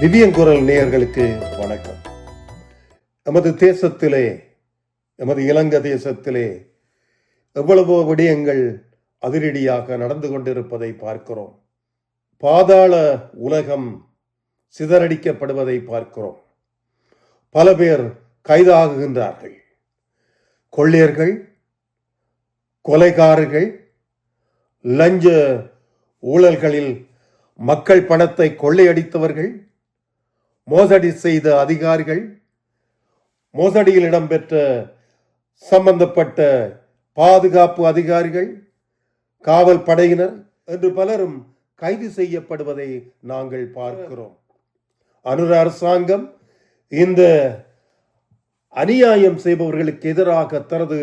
திவ்யங்குரல் நேயர்களுக்கு வணக்கம். நமது தேசத்திலே நமது இலங்கை தேசத்திலே எவ்வளவோ விடயங்கள் அதிரடியாக நடந்து கொண்டிருப்பதை பார்க்கிறோம். பாதாள உலகம் சிதறடிக்கப்படுவதை பார்க்கிறோம். பல பேர் கைதாகுகின்றார்கள். கொள்ளையர்கள் கொலைகாரர்கள் லஞ்ச ஊழல்களில் மக்கள் பணத்தை கொள்ளையடித்தவர்கள் மோசடி செய்த அதிகாரிகள் மோசடியில் இடம்பெற்ற சம்பந்தப்பட்ட பாதுகாப்பு அதிகாரிகள் காவல் படையினர் என்று பலரும் கைது செய்யப்படுவதை நாங்கள் பார்க்கிறோம். அனுர அரசாங்கம் இந்த அநியாயம் செய்பவர்களுக்கு எதிராக தனது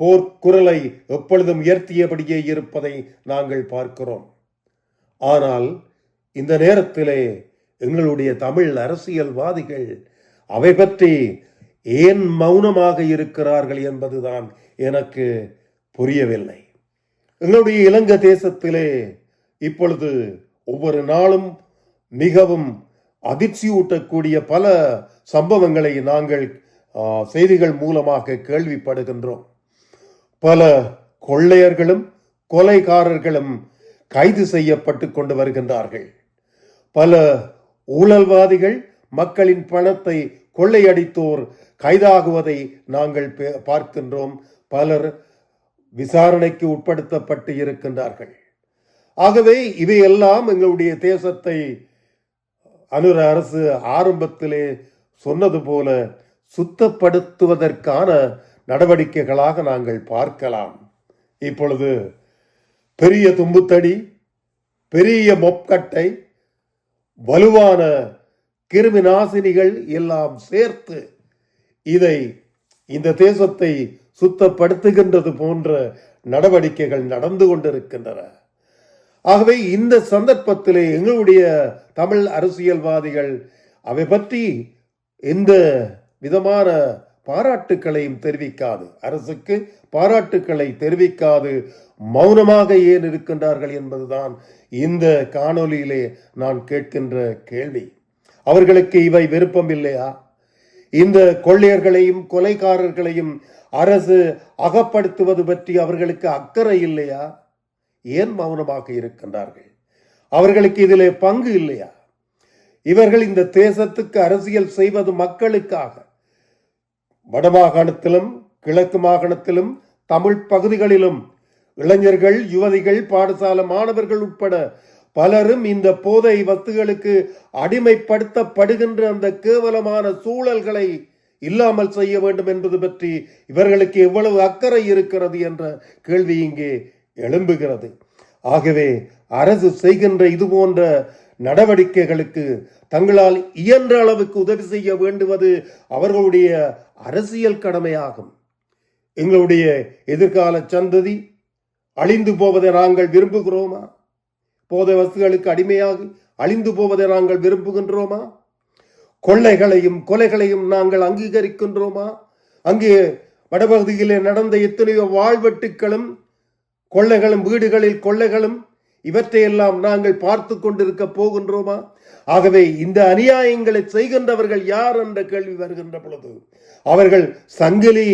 போர்க்குரலை எப்பொழுதும் உயர்த்தியபடியே இருப்பதை நாங்கள் பார்க்கிறோம். ஆனால் இந்த நேரத்திலே எங்களுடைய தமிழ் அரசியல்வாதிகள் அவை பற்றி ஏன் மௌனமாக இருக்கிறார்கள் என்பதுதான் எனக்கு புரியவில்லை. எங்களுடைய இலங்கை தேசத்திலே இப்பொழுது ஒவ்வொரு நாளும் மிகவும் அதிர்ச்சியூட்டக்கூடிய பல சம்பவங்களை நாங்கள் செய்திகள் மூலமாக கேள்விப்படுகின்றோம். பல கொள்ளையர்களும் கொலைகாரர்களும் கைது செய்யப்பட்டு கொண்டு வருகின்றார்கள். பல ஊழல்வாதிகள் மக்களின் பணத்தை கொள்ளையடித்தோர் கைதாகுவதை நாங்கள் பே- பார்க்கின்றோம். பலர் விசாரணைக்கு உட்படுத்தப்பட்டு இருக்கின்றார்கள். ஆகவே இவையெல்லாம் எங்களுடைய தேசத்தை அனுர அரசு ஆரம்பத்திலே சொன்னது போல சுத்தப்படுத்துவதற்கான நடவடிக்கைகளாக நாங்கள் பார்க்கலாம். இப்பொழுது பெரிய தும்புத்தடி பெரிய மொப்கட்டை வலுவான கிருமி நாசினிகள் எல்லாம் சேர்த்து இதை இந்த தேசத்தை சுத்தப்படுத்துகின்றது போன்ற நடவடிக்கைகள் நடந்து கொண்டிருக்கின்றன. ஆகவே இந்த சந்தர்ப்பத்திலே எங்களுடைய தமிழ் அரசியல்வாதிகள் அவை பற்றி எந்த விதமான பாராட்டுக்களையும் தெரிவிக்காது. அரசுக்கு பாராட்டுக்களை தெரிவிக்காது. மௌனமாக ஏன் இருக்கின்றார்கள் என்பதுதான் இந்த காணொலியிலே நான் கேட்கின்ற கேள்வி. அவர்களுக்கு இவை விருப்பம் இல்லையா? இந்த கொள்ளையர்களையும் கொலைகாரர்களையும் அரசு அகப்படுத்துவது பற்றி அவர்களுக்கு அக்கறை இல்லையா? ஏன் மௌனமாக இருக்கின்றார்கள்? அவர்களுக்கு இதிலே பங்கு இல்லையா? இவர்கள் இந்த தேசத்துக்கு அரசியல் செய்வது மக்களுக்காக வடமாகாணத்திலும் கிழக்கு மாகாணத்திலும் தமிழ் பகுதிகளிலும் இளைஞர்கள் யுவதிகள் பாடசாலை மாணவர்கள் உட்பட பலரும் இந்த போதை வத்துகளுக்கு அடிமைப்படுத்தப்படுகின்ற அந்த கேவலமான சூழல்களை இல்லாமல் செய்ய வேண்டும் என்பது பற்றி இவர்களுக்கு எவ்வளவு அக்கறை இருக்கிறது என்ற கேள்வி இங்கே எழும்புகிறது. ஆகவே அரசு செய்கின்ற இது போன்ற நடவடிக்கைகளுக்கு தங்களால் இயன்ற அளவுக்கு உதவி செய்ய வேண்டுவது அவர்களுடைய அரசியல் கடமையாகும். எங்களுடைய எதிர்கால சந்ததி அழிந்து போவதை நாங்கள் விரும்புகிறோமா? போதை வஸ்துகளுக்கு அடிமையாகி அழிந்து போவதை நாங்கள் விரும்புகின்றோமா? கொள்ளைகளையும் கொலைகளையும் நாங்கள் அங்கீகரிக்கின்றோமா? அங்கே வடபகுதியிலே நடந்த எத்தனையோ வாழ்வெட்டுக்களும் கொள்ளைகளும் வீடுகளில் கொள்ளைகளும் இவற்றையெல்லாம் நாங்கள் பார்த்து கொண்டிருக்க போகின்றோமா? ஆகவே இந்த அநியாயங்களை செய்கின்றவர்கள் யார் என்ற கேள்வி வருகின்ற பொழுது அவர்கள் சங்கிலி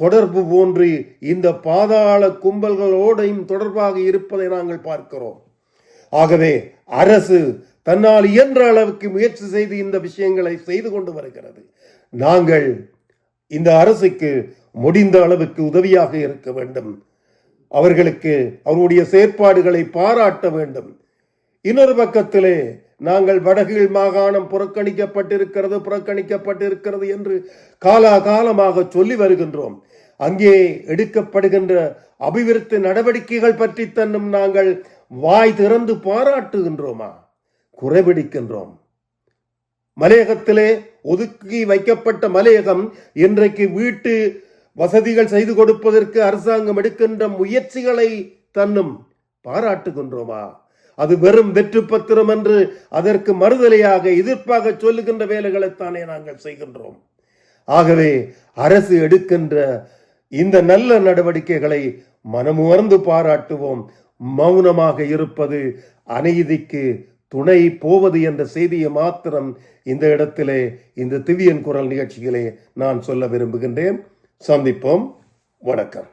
தொடர்பு போன்று இந்த பாதாள கும்பல்களோடையும் தொடர்பாக இருப்பதை நாங்கள் பார்க்கிறோம். ஆகவே அரசு தன்னால் இயன்ற அளவுக்கு முயற்சி செய்து இந்த விஷயங்களை செய்து கொண்டு வருகிறது. நாங்கள் இந்த அரசுக்கு முடிந்த அளவுக்கு உதவியாக இருக்க வேண்டும். அவர்களுக்கு அவருடைய செயற்பாடுகளை பாராட்ட வேண்டும். இன்னொரு பக்கத்திலே நாங்கள் வடகீழ் மாகாணம் புறக்கணிக்கப்பட்டிருக்கிறது புறக்கணிக்கப்பட்டிருக்கிறது என்று காலாகாலமாக சொல்லி வருகின்றோம். அங்கே எடுக்கப்படுகின்ற அபிவிருத்தி நடவடிக்கைகள் பற்றி தன்னும் நாங்கள் வாய் திறந்து பாராட்டுகின்றோமா? குறைபிடிக்கின்றோம். மலையகத்திலே ஒதுக்கி வைக்கப்பட்ட மலையகம் இன்றைக்கு வீட்டு வசதிகள் செய்து கொடுப்பதற்கு அரசாங்கம் எடுக்கின்ற முயற்சிகளை தன்னும் பாராட்டுகின்றோமா? அது வெறும் வெற்று பத்திரம் என்று அதற்கு மறுதலையாக எதிர்ப்பாக சொல்லுகின்ற வேலைகளைத்தானே நாங்கள் செய்கின்றோம். ஆகவே அரசு எடுக்கின்ற இந்த நல்ல நடவடிக்கைகளை மனமுவர்ந்து பாராட்டுவோம். மௌனமாக இருப்பது அநீதிக்கு துணை போவது என்ற செய்தியை மாத்திரம் இந்த இடத்திலே இந்த திவ்யன் குரல் நிகழ்ச்சியிலே நான் சொல்ல விரும்புகின்றேன். சந்திப்போம். வணக்கம்.